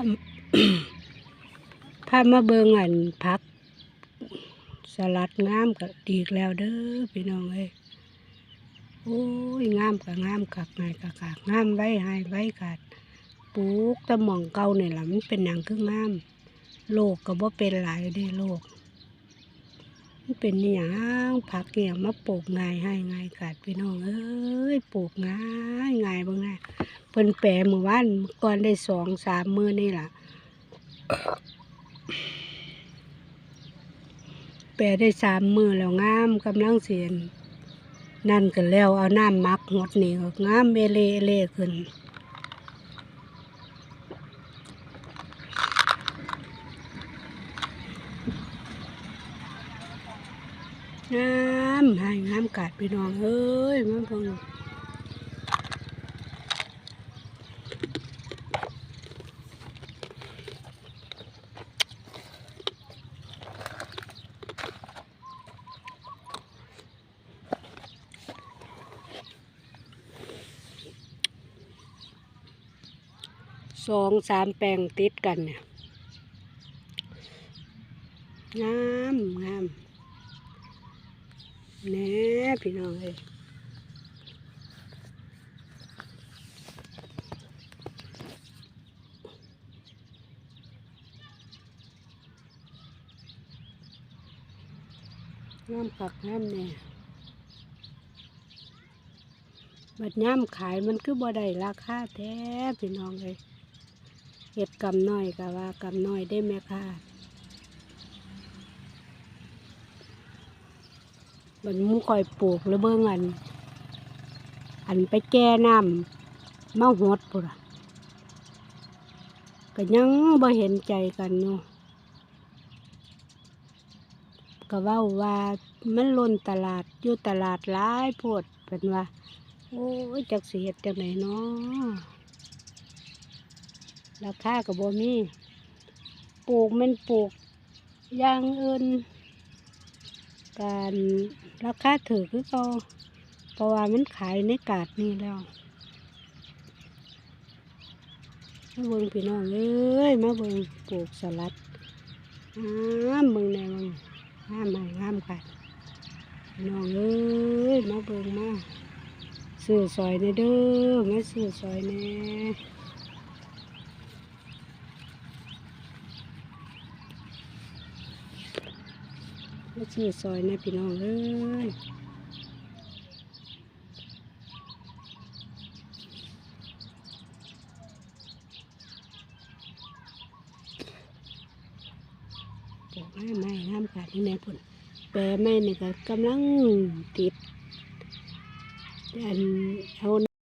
าพามาเบิงอันพัก สลัดงามก็ดีกแล้วเด้อพี่น้องเอ้ยโอ้ยงามกับงามกักไงกับกากงามไว้ให้ไว้กัดปลูกตะหม่องเก่านี่ล่ะมันเป็นหยังคืองาม โลกก็บ่เป็นหลายเด้โลก เป็นอหย่างผักอหย่างมาปลูกง่ายให้ง่ายกัดพี่น้องเอ้ยปลูกง่ายง่ายเบางแน่เพิ่นแปรเมื่อวานก่อนได้สองสามมือนี่ล่ะแปรได้สามมือแล้วงามกำลังเสียนนั่นก็แล้วเอาน้ำมักหดนี่ก็งามเอเลเอเลขึ้น งามให้งามกัดพี่น้องเอ้ยมาเบิ่งสองสามแปลงติดกันเนี่ยงามงาม แน่พี่น้องเอ้ยน้ำผักน้ำเนี่ยบัดย่ำขายมันคือบ่ได้ราคาแท้พี่น้องเลยเห็ดกำน้อยก็ว่ากำน้อยได้ไหมค่ะ มันมุคอยปลูกแล้วเบิ่งอัน อันไปแก้น้ำมาหดพุ่ะก็ยังบ่เห็นใจกันเนาะก็ว้าว่ามันล้นตลาดอยู่ตลาดหลายโพดเป็นว่า โอ้ยจักเฮ็ดจังไหนเนาะราคาก็บ่มีปลูกมันปลูกอย่างอื่น การราคาถือคือเขาเพราะว่ามันขายในกาดนี่แล้วมาเบิ่งพี่น้องเอ้ยมาเบิ่งปลูกสลัดงามเบิ่งแน่มึงงามไหมงามค่ะพี่น้องเอ้ยมาเบิ่งมาซื้อซอยในเด้อมาซื้อซอยแน่ มาซื้อซอยแน่พี่น้องเอ้ยปลูกให้ไม่ห้ามขาดที่ไหนพุ่นแปรไม่นี่ก็กำลังติดอันเอา